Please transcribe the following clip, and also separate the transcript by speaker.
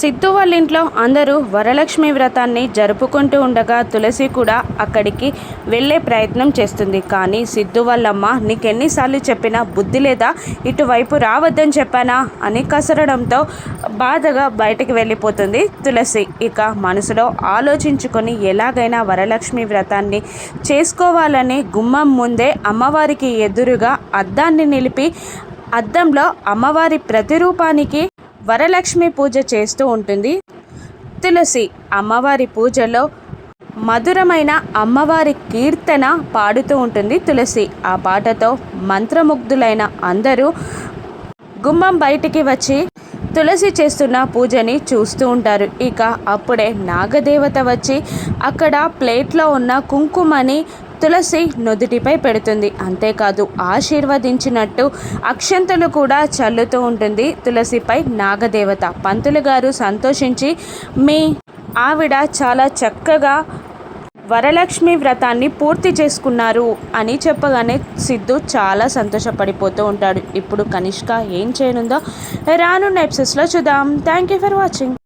Speaker 1: సిద్ధు వాళ్ళ ఇంట్లో అందరూ వరలక్ష్మి వ్రతాన్ని జరుపుకుంటూ ఉండగా తులసి కూడా అక్కడికి వెళ్ళే ప్రయత్నం చేస్తుంది. కానీ సిద్ధు వాళ్ళమ్మ నీకెన్నిసార్లు చెప్పినా బుద్ధి లేదా? ఇటువైపు రావద్దని చెప్పానా? అని కసరడంతో బాధగా బయటికి వెళ్ళిపోతుంది తులసి. ఇక మనసులో ఆలోచించుకొని ఎలాగైనా వరలక్ష్మి వ్రతాన్ని చేసుకోవాలని గుమ్మం ముందే అమ్మవారికి ఎదురుగా అద్దాన్ని నిలిపి అద్దంలో అమ్మవారి ప్రతిరూపానికి వరలక్ష్మి పూజ చేస్తూ ఉంటుంది. తులసి అమ్మవారి పూజలో మధురమైన అమ్మవారి కీర్తన పాడుతూ ఉంటుంది. తులసి ఆ పాటతో మంత్రముగ్ధులైన అందరూ గుమ్మం బయటికి వచ్చి తులసి చేస్తున్న పూజని చూస్తూ ఉంటారు. ఇక అప్పుడే నాగదేవత వచ్చి అక్కడ ప్లేట్లో ఉన్న కుంకుమని తులసి నుదుటిపై పెడుతుంది. అంతేకాదు ఆశీర్వదించినట్టు అక్షంతలు కూడా చల్లుతూ ఉంటుంది తులసిపై నాగదేవత. పంతులు గారు సంతోషించి మీ ఆవిడ చాలా చక్కగా వరలక్ష్మి వ్రతాన్ని పూర్తి చేసుకున్నారు అని చెప్పగానే సిద్ధు చాలా సంతోషపడిపోతూ ఉంటాడు. ఇప్పుడు కనిష్క ఏం చేయనుందో రానున్న ఎపిసోడ్స్లో చూద్దాం. Thank you for watching.